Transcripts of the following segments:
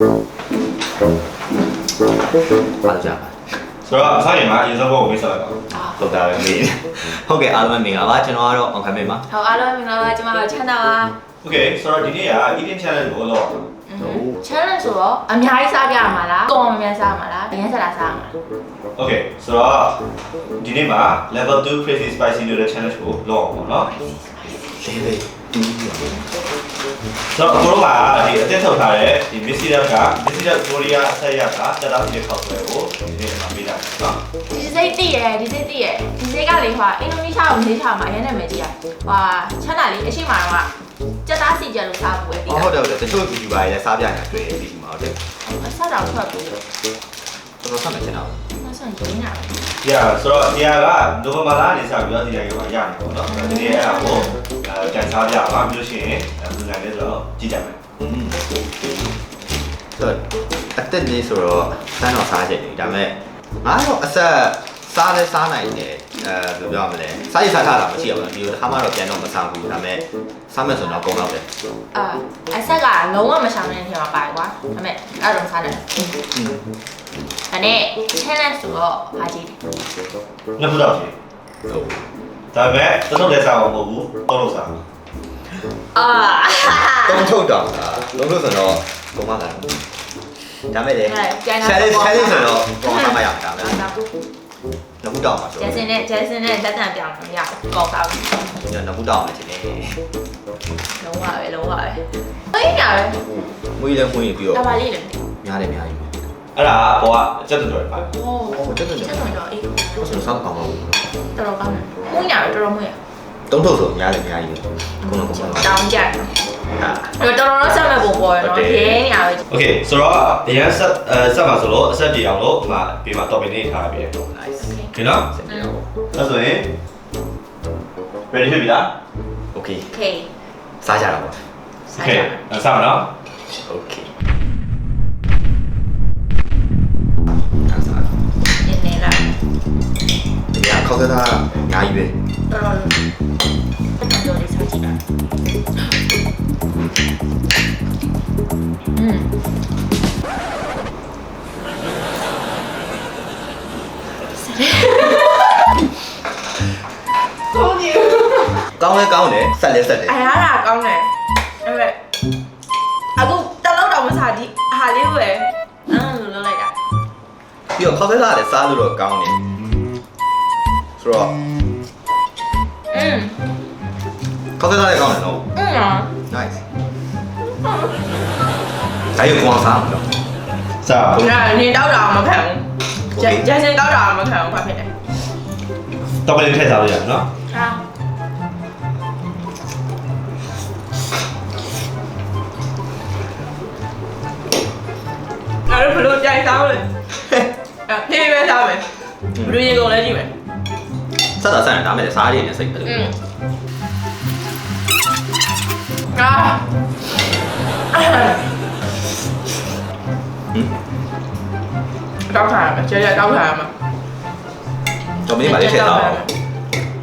အားကြပါ ဆိုတော့အဆိုင်မှာအရင်ဆုံးဘောကိုမိတ်ဆက်လိုက်ပါ ဟုတ်တာပဲမေးဟုတ်ကဲ့အားလုံးပဲမင်္ဂလာပါကျွန်တော်ကတော့အောင်ခမင်းပါ 好，အားလုံးမင်္ဂလာပါကျွန်မတို့ချမ်းသာပါ โอเคဆိုတော့ဒီနေ့က eating challenge ကိုလုပ်အောင် challenge ဆိုတော့အများကြီးစားပြရမှာလားကောင်းမများစားမှာလားအရင်စားတာစားမှာလား โอเคဆိုတော့ဒီနေ့မှာ level 2 crazy spicy noodle challenge ကိုလုပ်အောင်ပေါ့နော် လေးလေး တူးရဆိုတော့အခုတော့ကဒီအသစ်ထုတ်ထားတဲ့ဒီ Missy Duck က Missy Duck Korea ဆက်ရကတက်တာဖြစ်ခောက်ဆွဲကိုဒီနေ့မှာပေးတာနော်ဒီစိတ်တည့်ရယ်ဒီစိတ်တည့်ရယ်ဒီစိတ်ကလေဟိုအင်ဒိုနီးရှားကိုနေထားမှာအရင်နဲ့မယ်ကြီးอ่ะဟဟာချမ်းသာလေးအရှိမတော့ကစက်သားစီကြလို့စားဖို့ပဲပြီးအော်တာဟုတ်တယ်ဟုတ်တယ်တချို့ဗီဒီယိုပါလည်းစားပြနေတာတွေ့တယ်ဒီမှာဟုတ်တယ်အဆက်တော့ထွက်ပြီးတော့ ကျွန်တော်ဆက်မယ်ချင်တာဆက်ဆံရင်းတာဒီဟာဆိုတော့ဒီဟာကနိုဝင်ဘာလနေစပြီးတော့ဒီတိုင်းကရနေပေါ့နော်ဒီနေ့အဲ့ဒါကိုအဲကန်စားပြပါပြီးလို့ရှိရင်ဘယ်လိုလဲဆိုတော့ကြည့်ကြမယ်อืมဆိုအတက်နေဆိုတော့စမ်းတော့စားချင်တယ်ဒါပေမဲ့ငါတော့အဆက်စားလဲစားနိုင်တယ်အဲဘယ်လိုပြောရမလဲစားရစားထားတာမရှိဘူးဒီလိုတစ်ခါမှတော့ပြန်တော့မစားဘူးဒါပေမဲ့စားမယ်ဆိုတော့ကုန်တော့တယ်အာအဆက်ကလုံးဝမရှောင်တဲ့နေရာမှာပါတယ်ကွာဒါပေမဲ့အဲ့တော့စားတယ် အဲ့နဲ့ challenge ဆိုတော့အားကြီးတယ်နှစ်ခုတော့ရှိဟုတ်ဒါပေမဲ့တစ်ထုပ်လည်းစားအောင်မဟုတ်ဘူးတော့လို့စားအာတုံးထုတ်တော့တုံးထုတ်ဆိုတော့ကုန်မှလာဒါမဲ့လေ challenge challenge ဆိုတော့ကုန်မှမရတာပဲနှစ်ခုတောင်းပါဆိုဂျက်စင်နဲ့ဂျက်စင်နဲ့လက်တံပြောင်းလို့ရအောင်ကောင်းကောင်းနှစ်ခုတောင်းမှချင်တယ်လုံးဝပဲလုံးဝပဲအေးညာပဲမွေးလည်းမွေးပြီးတော့ဒါပါလေးလေများတယ်များကြီး အဲ့ဒါအပေါ်ကကျက်တော်တယ်ပါ။ဟိုတက်တယ်ကျချက်က်တော်တော့အေးတော်ဆိုစောင်းကောင်းပါဘူးတော်ကောင်းမွေးညာတော့တော်တော်မွေးရတုံးထုတ်ဆိုများတယ်များကြီးခုနကဆောင်းပါတောင်းကြတယ်တော်တော်တော့ဆက်မဲ့ပုံပေါ်ရတော့ရဲညာပဲ။ Okay ဆိုတော့အရင်ဆက်အဲဆက်ပါဆိုလို့အဆက်ပြေအောင်လို့ဒီမှာဒီမှာ topic လေးထားရပြီ။ nice ဒီနော်ဆက်ပြီးတော့ ဒါဆိုရင် ready ဖြစ်ပြီလား okay okay စားကြတာပေါ့ ဆိုင်ရ Okay အဲ့ဆက်မနော် okay ဒီကခောက်သက်တာအများကြီးပဲတော်တော်တော်လေးစားကြည့်တာอืมကောင်းလဲကောင်းတယ်ဆက်လဲဆက်တယ်အရာတာကောင်းတယ်အဲ့မဲ့အခုတလောက်တော့မစားဒီအားလေးပဲအဲ့လိုလုပ်လိုက်တာပြီးတော့ခောက်သက်တာလည်းစားလို့တော့ကောင်းတယ် ဆိုတော့ อืม ခောက်သက်တာလည်းကောင်းတယ်နော် อืม nice ဒါရုပ်ကောင်းစားမှာနော် စားပါ ဒါနေတော့တာမခံဘူးဂျက်ဂျက်စင်တော့တာမခံဘူးဘာဖြစ်လဲ topic လေးထည့်စားလို့ရနော် ဟာငါတို့ဘလို့ကြိုက်သားလဲအဲ့ဖြည်းဖြည်းစားမယ်ဘလူးရေကုန်လဲကြည့်မယ် たださえダメです。ありえないさっきから。うんあ đau ừ. hàm mà chơi đau hàm mà. Cho mấy bạn đi chơi tao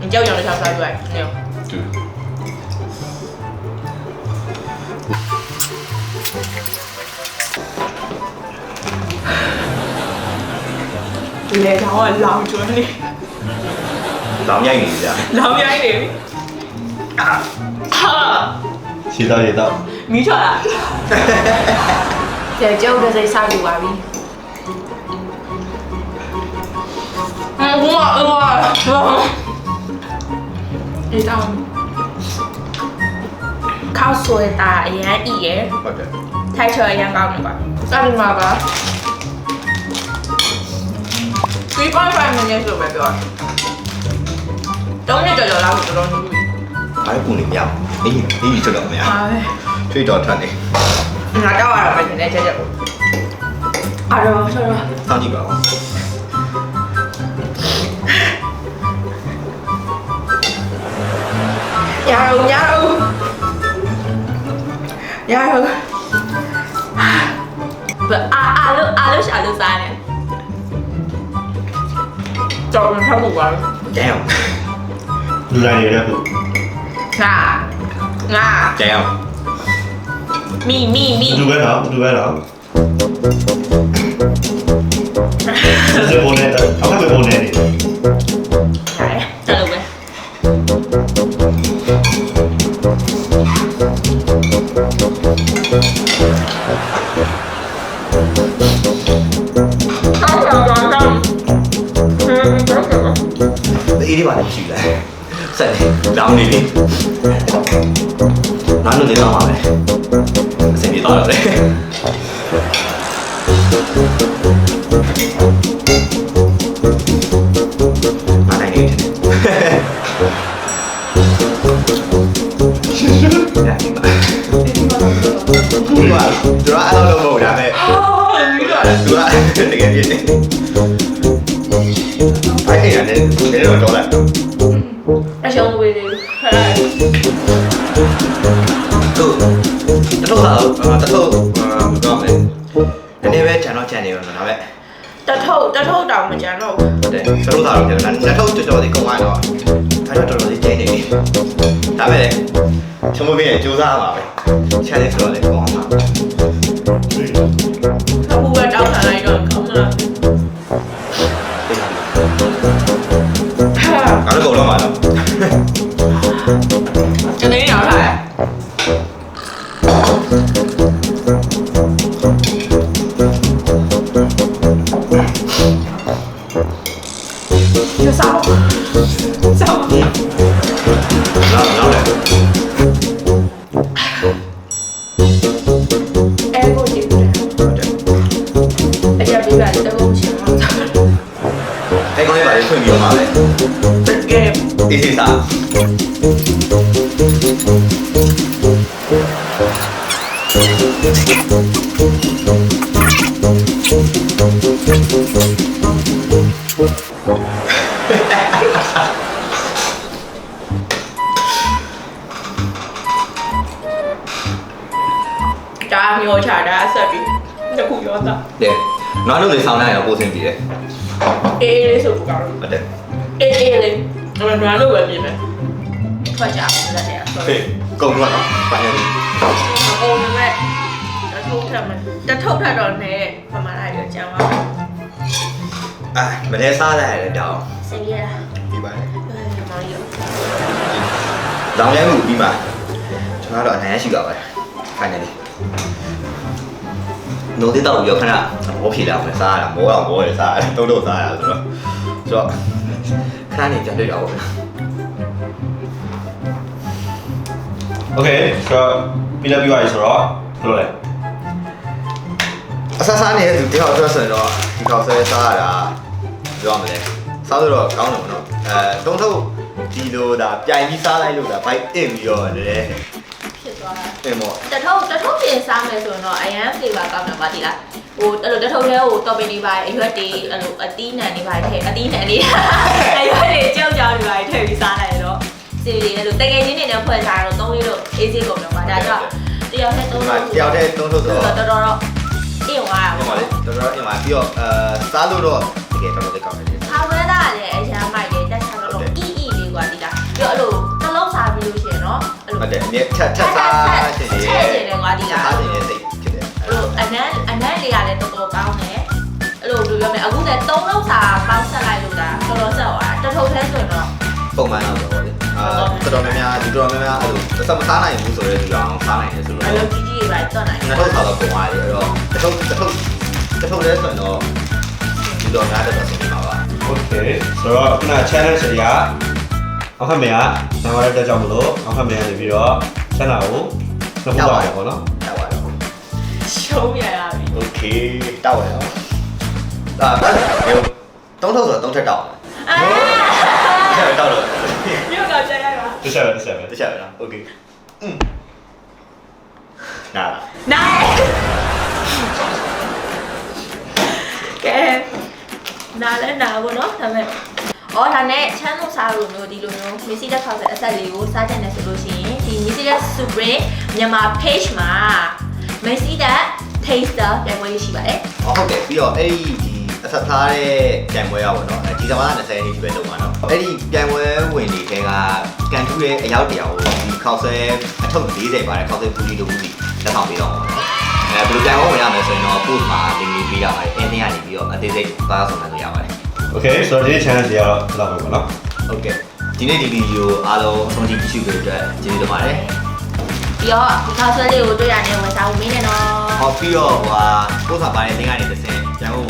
Mình chơi dòng đi sao sao vậy nhiều. Ừ. Lẹ thôi, lòng chúa đi. 남양입니다. 남양님. 시다 시다. 미쳐라. Giờ châu đưa dây sao đủ vào đi. Ừ, đúng rồi, đúng rồi. Vâng. Đi đâu? Khao xuôi ta ấy ý ấy. 맞아. Thay trời yang cao nữa. Sao đừng vào cả. Quý con phải mình nghe rồi bài biểu. တာအရင်အီရယ်ဟုတ်တယ်ထိုက်ချော်အရင်ကောင်းနေပါအဲ့ဒီမှာပါ3.5 minutes လို့ပဲပြောတယ်တုံးနှစ်ကြော်ကြော်လောက်ကိုတော်တော်နူးပြီအားပူနေမရဘူးအေးအေးထွက်တော့မရဟာပဲထွေးတော်ထွက်နေငါတော့ရတော့မယ်နည်းချက်ချက်အားတော့ဆောတော့စောင့်ကြည့်ပါဦးရအောင်ရအောင်ရအောင်ဘအာအားလို့အားလို့ရှာလို့စားတယ်ကြော်မထားဘူးပါကျန်အောင်လူတိုင်းရတဲ့ခုငါငါကျန်အောင်မီမီမီလူပဲနော်လူပဲ နော်စပေါ်နေတာအခုပဲပေါ်နေတယ်ရတယ်တက်လို့ပဲဆောင်းဆောင်းဆောင်းဆောင်းဟင်းတော့တော့အေးဒီပါလေရှိလားဆက်တယ်လောင်းနေလေနားလို့နေတော့မှာပဲအစင်ပြေတော့တယ်မနိုင်နေတယ်ညာဒီ မှာဒီမှာဒရာအဲ့လိုမဟုတ်ဒါပေမဲ့အော်ဒီကသူကတကယ်ပြည့်နေအဲ့ဒီကနေဘယ်လိုတော့လဲ အရှုံးဝေးလေးဟဲ့သူတထုပ်လာတထုပ်တော့မယ်နည်းနည်းပဲခြံတော့ခြံနေရောဒါပေမဲ့တထုပ်တထုပ်တောင်မကြမ်းတော့ဘူးဟုတ်တယ်တထုပ်လာတော့ကျွန်တော်တထုပ်ကြော်ကြော်လေးကုန်သွားတော့အဲ့တော့တော်တော်လေးကျင်းနေပြီဒါပေမဲ့ချုံမပြည့်စူးစမ်းပါပဲခြံလေးဆိုတော့လေကုန်အောင်ပါအခုပဲ တာတယ်နောက်လို့လေဆောင်းနိုင်တော့ပို့စင်ပြီးတယ်အေးလေးဆိုကောင်းလို့ဟုတ်တယ်အေးအေးလေးကျွန်တော်တို့ပဲပြင်မယ်ထွက်ကြအောင်လက်ထဲဆိုဟေးကုန်တော့နော်ပိုင်းရည်အုံးနဲ့တထုတ်ထက်မတထုတ်ထက်တော့နဲ့ပမာဏရောကျန်သွားအာမနေ့စားလိုက်ရတယ်တောင်းစင်ရတာဒီပါလေဒီမောင်ရောလောင်ရဲမှုပြီးမှကျွန်တော်တော့အနိုင်ရရှိပါပါတယ်ခိုင်း နေလေနိုးသေးတော့ရောခဏဘောဖြေလာမယ်စားရတာမောအောင်မောရစားရတယ်တုံးတုံးစားရတာဆိုတော့ဆိုတော့ခဏနေကြတွေ့တော့ဘူး โอเคဆိုတော့ပြီးလည်းပြီးပါပြီဆိုတော့ဘယ်လိုလဲ အဆဆားနေတဲ့သူတယောက်အတွက်ဆိုရင်တော့ဒီခေါက်ဆဲစားရတာပြောရမလဲစားလို့တော့ကောင်းတယ်မနော်အဲတုံးထုတ်ဒီလိုဒါပြိုင်ပြီးစားလိုက်လို့ဒါဘိုက်အင်ပြီးတော့လည်း ဖြစ် သွားတာအင်မောတထုတ်တထုတ်ပြင်စားမယ်ဆိုရင်တော့အရန် flavor ကောင်းတယ်ပါဒီလားဟိုအဲ့လိုတထုတ်လေးကိုတော်ပင်နေပါအရွက်တွေအဲ့လိုအသီးနှံနေပါထည့်အသီးနှံနေအရွက်တွေကြောက်ကြောက်နေပါထည့်ပြီးစားလိုက်တော့စီရီအဲ့လိုတကယ်ချင်းနေနဲ့ဖွဲ့စားတော့သုံးလေးလို့အေးစေးကုန်တော့ပါဒါကြောင့်တယောက်နဲ့သုံးဒီလို့မှာတယောက်တည်းတုံးထုတ်ဆိုတော်တော့တော်တော့အင်းဝါဟောပါလေတော်တော်အင်ပါပြီးတော့အဲစားလို့တော့တကယ်တော်တော်လေးကောင်းတယ်ခါဝဲသားလည်း နော်အဲ့လို ဟုတ်တယ်အမြဲထက်ထက်စားရှင်ရဲ့ ချက်ရှင်တယ်ကွာဒီလား စားရှင်ရဲ့စိတ်ဖြစ်တယ် အဲ့လိုအနမ်းအနမ်းလေးကလည်းတော်တော်ကောင်းတယ်အဲ့လိုဘယ်လိုပြောမလဲအခုလည်းသုံးလုံးစာပေါင်းဆက်လိုက်လို့ဒါတော်တော်ဆက်သွားတာတထုပ်ထဲဆိုရင်တော့ ပုံမှန်တော့ပေါ့လေအာတော်တော်များများဒီတော်များများအဲ့လိုစမစားနိုင်ဘူးဆိုတဲ့လူကြောင့်စားနိုင်တယ်ဆိုတော့ အလိုကြီးကြီးတွေပဲတွတ်နိုင် နှစ်ထုပ်စားတော့ပုံသွားတယ်အဲ့တော့တစ်ထုပ်တစ်ထုပ်တစ်ထုပ်လဲဆိုရင်တော့ဒီတော်များတော်တော်ဆင်ပြေပါပါ โอเคဆိုတော့ခုန challenge အရာ အောက်ခက်မေကနာမရတဲ့ကြောင့်မလို့အောက်ခက်မေကနေပြီးတော့ဆန္ဒကိုနှစ်ခုပါရပေါ့နော် တောက်ပါတော့ ရှုံးရရပြီ โอเคတောက်ရအောင်အာဘယ်တုံးထုပ်ဆိုတော့တုံးထက်တောက် အာ တယ်တောက်တော့ မြို့ကကြရရပါ တစ်ချက်ပဲတစ်ချက်ပဲ တခြားလားโอเคอืมနာ နိုင်ကဲနားလဲနားဘောနော်ဒါပေမဲ့ အော်ဒါနဲ့ချမ်းလို့စားလို့မျိုးဒီလိုမျိုးမစ္စည်းတက်ခေါက်တဲ့အဆက်လေးကိုစားကြတယ်ဆိုလို့ရှိရင်ဒီမစ္စည်းတက် Supreme မြန်မာ page မှာမစ္စည်းတက် taster ပြန်ပွဲရှိပါတယ်ဟုတ်တယ်ပြီးတော့အဲ့ဒီဒီအဆက်သားတဲ့ပြန်ပွဲရပါတော့အဲဒီဇာတ်လ20ရက်နေ့ဒီပဲလုပ်မှာနော်အဲ့ဒီပြန်ပွဲဝင်တွေကကန်ထူးရဲ့အရောက်တရားကိုဒီခေါက်ဆဲအထုပ်40ပါတယ်ခေါက်ဆဲပူလီတို့ဘူးလက်ဆောင်ပေးတော့မှာနော်အဲဘယ်လိုပြန်ဝင်ရမလဲဆိုရင်တော့ post မှာ link လေးပေးရပါတယ်အင်းင်းကနေပြီးတော့အသေးစိတ်သွားဆောင်နိုင်လို့ရပါတယ် โอเคဆိုတော့ဒီ channel ကြီးကတော့ဒီလောက်ပဲပေါ့နော် ဟုတ်ကဲ့ဒီနေ့ဒီဗီဒီယိုအားလုံးအဆုံးထိကြည့်ရှုပေးတဲ့အတွက်ကျေးဇူးတင်ပါတယ် ပြီးတော့ဒီခေါက်ဆွဲလေးကိုတွေ့ရနေဝင်စားဖို့မင်းနဲ့နော် ဟောပြီးတော့ဟိုဟာပို့စာပါတဲ့ link ကနေတစ်ဆင့်ကျန်ဖို့